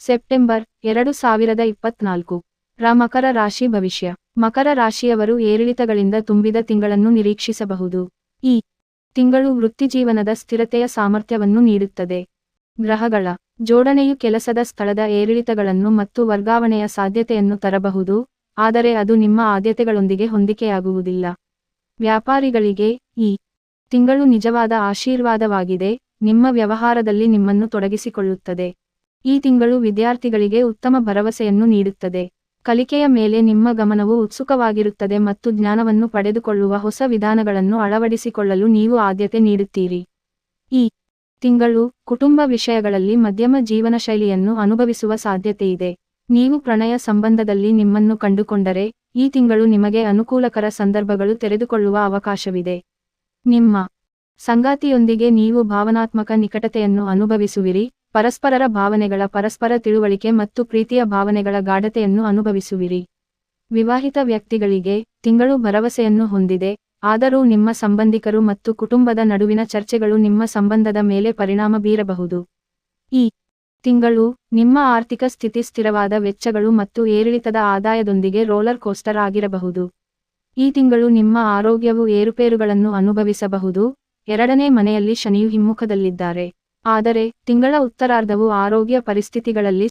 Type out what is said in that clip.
September ಎರಡು ಸಾವಿರದ ಇಪ್ಪತ್ನಾಲ್ಕು. ರ ಮಕರ ರಾಶಿ ಭವಿಷ್ಯ. ಮಕರ ರಾಶಿಯವರು ಏರಿಳಿತಗಳಿಂದ ತುಂಬಿದ ತಿಂಗಳನ್ನು ನಿರೀಕ್ಷಿಸಬಹುದು. ಈ ತಿಂಗಳು ವೃತ್ತಿಜೀವನದ ಸ್ಥಿರತೆಯ ಸಾಮರ್ಥ್ಯವನ್ನು ನೀಡುತ್ತದೆ. ಗ್ರಹಗಳ ಜೋಡಣೆಯು ಕೆಲಸದ ಸ್ಥಳದ ಏರಿಳಿತಗಳನ್ನು ಮತ್ತು ವರ್ಗಾವಣೆಯ ಸಾಧ್ಯತೆಯನ್ನು ತರಬಹುದು, ಆದರೆ ಅದು ನಿಮ್ಮ ಆದ್ಯತೆಗಳೊಂದಿಗೆ ಹೊಂದಿಕೆಯಾಗುವುದಿಲ್ಲ. ವ್ಯಾಪಾರಿಗಳಿಗೆ ಈ ತಿಂಗಳು ನಿಜವಾದ ಆಶೀರ್ವಾದವಾಗಿದೆ, ನಿಮ್ಮ ವ್ಯವಹಾರದಲ್ಲಿ ನಿಮ್ಮನ್ನು ತೊಡಗಿಸಿಕೊಳ್ಳುತ್ತದೆ. ಈ ತಿಂಗಳು ವಿದ್ಯಾರ್ಥಿಗಳಿಗೆ ಉತ್ತಮ ಭರವಸೆಯನ್ನು ನೀಡುತ್ತದೆ. ಕಲಿಕೆಯ ಮೇಲೆ ನಿಮ್ಮ ಗಮನವು ಉತ್ಸುಕವಾಗಿರುತ್ತದೆ ಮತ್ತು ಜ್ಞಾನವನ್ನು ಪಡೆದುಕೊಳ್ಳುವ ಹೊಸ ವಿಧಾನಗಳನ್ನು ಅಳವಡಿಸಿಕೊಳ್ಳಲು ನೀವು ಆದ್ಯತೆ ನೀಡುತ್ತೀರಿ. ಈ ತಿಂಗಳು ಕುಟುಂಬ ವಿಷಯಗಳಲ್ಲಿ ಮಧ್ಯಮ ಜೀವನ ಶೈಲಿಯನ್ನು ಅನುಭವಿಸುವ ಸಾಧ್ಯತೆಯಿದೆ. ನೀವು ಪ್ರಣಯ ಸಂಬಂಧದಲ್ಲಿ ನಿಮ್ಮನ್ನು ಕಂಡುಕೊಂಡರೆ, ಈ ತಿಂಗಳು ನಿಮಗೆ ಅನುಕೂಲಕರ ಸಂದರ್ಭಗಳು ತೆರೆದುಕೊಳ್ಳುವ ಅವಕಾಶವಿದೆ. ನಿಮ್ಮ ಸಂಗಾತಿಯೊಂದಿಗೆ ನೀವು ಭಾವನಾತ್ಮಕ ನಿಕಟತೆಯನ್ನು ಅನುಭವಿಸುವಿರಿ. ಪರಸ್ಪರರ ಭಾವನೆಗಳ ಪರಸ್ಪರ ತಿಳುವಳಿಕೆ ಮತ್ತು ಪ್ರೀತಿಯ ಭಾವನೆಗಳ ಗಾಢತೆಯನ್ನು ಅನುಭವಿಸುವಿರಿ. ವಿವಾಹಿತ ವ್ಯಕ್ತಿಗಳಿಗೆ ತಿಂಗಳು ಭರವಸೆಯನ್ನು ಹೊಂದಿದೆ, ಆದರೂ ನಿಮ್ಮ ಸಂಬಂಧಿಕರು ಮತ್ತು ಕುಟುಂಬದ ನಡುವಿನ ಚರ್ಚೆಗಳು ನಿಮ್ಮ ಸಂಬಂಧದ ಮೇಲೆ ಪರಿಣಾಮ ಬೀರಬಹುದು. ಈ ತಿಂಗಳು ನಿಮ್ಮ ಆರ್ಥಿಕ ಸ್ಥಿತಿ ಸ್ಥಿರವಾದ ವೆಚ್ಚಗಳು ಮತ್ತು ಏರಿಳಿತದ ಆದಾಯದೊಂದಿಗೆ ರೋಲರ್ ಕೋಸ್ಟರ್ ಆಗಿರಬಹುದು. ಈ ತಿಂಗಳು ನಿಮ್ಮ ಆರೋಗ್ಯವು ಏರುಪೇರುಗಳನ್ನು ಅನುಭವಿಸಬಹುದು, ಎರಡನೇ ಮನೆಯಲ್ಲಿ ಶನಿಯು ಹಿಮ್ಮುಖದಲ್ಲಿದ್ದಾರೆ. ಆದರೆ ತಿಂಗಳ ಉತ್ತರಾರ್ಧವು ಆರೋಗ್ಯ ಪರಿಸ್ಥಿತಿಗಳಲ್ಲಿ